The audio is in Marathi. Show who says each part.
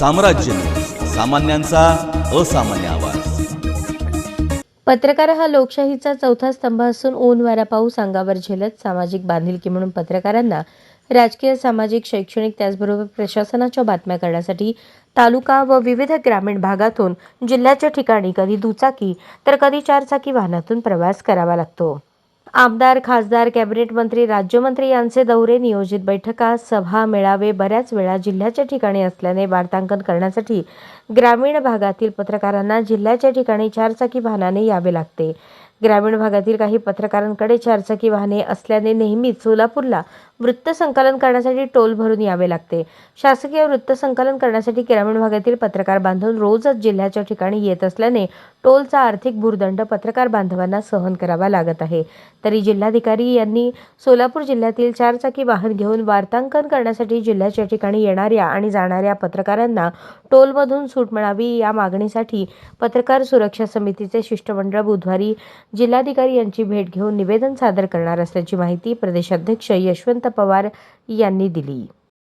Speaker 1: साम्राज्य. सामान्यांचा असामान्य आवाज.
Speaker 2: पत्रकार हा लोकशाहीचा चौथा स्तंभ असून ऊन वारा पाऊस अंगावर झेलत सामाजिक बांधिलकी म्हणून पत्रकारांना राजकीय सामाजिक शैक्षणिक त्याचबरोबर प्रशासनाच्या बातम्या करण्यासाठी तालुका व विविध ग्रामीण भागातून जिल्ह्याच्या ठिकाणी कधी दुचाकी तर कधी चारचाकी वाहनातून प्रवास करावा लागतो. आमदार खासदार कॅबिनेट मंत्री राज्यमंत्री यांचे दौरे नियोजित बैठका सभा मेळावे बऱ्याच वेळा जिल्ह्याच्या ठिकाणी असल्याने वार्तांकन करण्यासाठी ग्रामीण भागातील पत्रकारांना जिल्ह्याच्या ठिकाणी चारचाकी वाहनाने यावे लागते. ग्रामीण भागातील काही पत्रकारांकडे चारचाकी वाहने असल्याने नेहमीच सोलापूरला वृत्तसंकलन करण्यासाठी टोल भरून यावे लागते. शासकीय वृत्तसंकलन करण्यासाठी ग्रामीण भागातील पत्रकार बांधव रोजच जिल्ह्याच्या ठिकाणी येत असल्याने टोलचा आर्थिक भूर्दंड पत्रकार बांधवांना सहन करावा लागत आहे. तरी जिल्हाधिकारी यांनी सोलापूर जिल्ह्यातील चारचाकी वाहन घेऊन वार्तांकन करण्यासाठी जिल्ह्याच्या ठिकाणी येणाऱ्या आणि जाणाऱ्या पत्रकारांना टोलमधून सूट मिळावी या मागणीसाठी पत्रकार सुरक्षा समितीचे शिष्टमंडळ बुधवारी जिल्हाधिकारी यांची भेट घेऊन निवेदन सादर करणार असल्याची माहिती प्रदेशाध्यक्ष यशवंत पवार यांनी दिली.